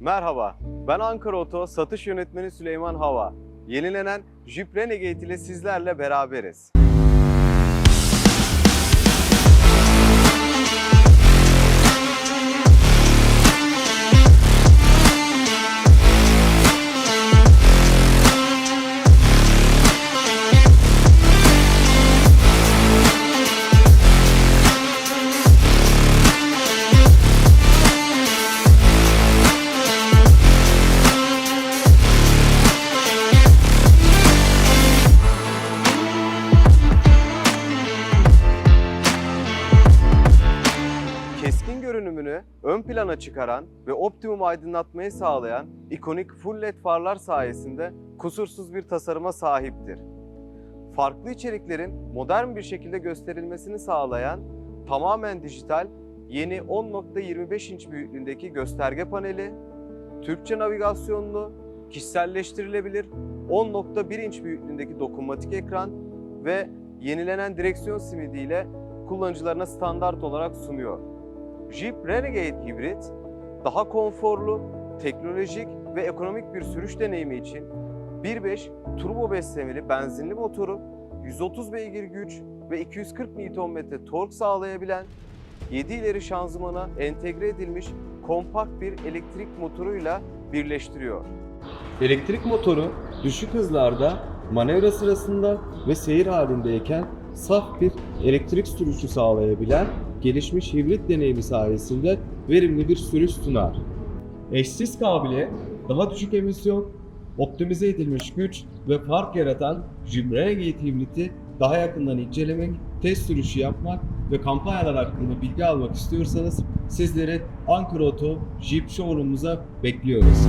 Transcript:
Merhaba, ben Ankara Oto satış yönetmeni Süleyman Hava. Yenilenen Jeep Renegade ile sizlerle beraberiz. Ön plana çıkaran ve optimum aydınlatmayı sağlayan ikonik full led farlar sayesinde kusursuz bir tasarıma sahiptir. Farklı içeriklerin modern bir şekilde gösterilmesini sağlayan tamamen dijital yeni 10.25 inç büyüklüğündeki gösterge paneli, Türkçe navigasyonlu, kişiselleştirilebilir 10.1 inç büyüklüğündeki dokunmatik ekran ve yenilenen direksiyon simidiyle kullanıcılarına standart olarak sunuyor. Jeep Renegade Hibrit, daha konforlu, teknolojik ve ekonomik bir sürüş deneyimi için 1.5 turbo beslemeli benzinli motoru, 130 beygir güç ve 240 Nm tork sağlayabilen 7 ileri şanzımana entegre edilmiş kompakt bir elektrik motoruyla birleştiriyor. Elektrik motoru düşük hızlarda manevra sırasında ve seyir halindeyken saf bir elektrik sürüşü sağlayabilen gelişmiş hibrit deneyimi sayesinde verimli bir sürüş sunar. Eşsiz kabiliyet, daha düşük emisyon, optimize edilmiş güç ve fark yaratan Jeep Renegade hibriti daha yakından incelemek, test sürüşü yapmak ve kampanyalar hakkında bilgi almak istiyorsanız sizleri Ankara Oto Jeep Showroom'umuza bekliyoruz.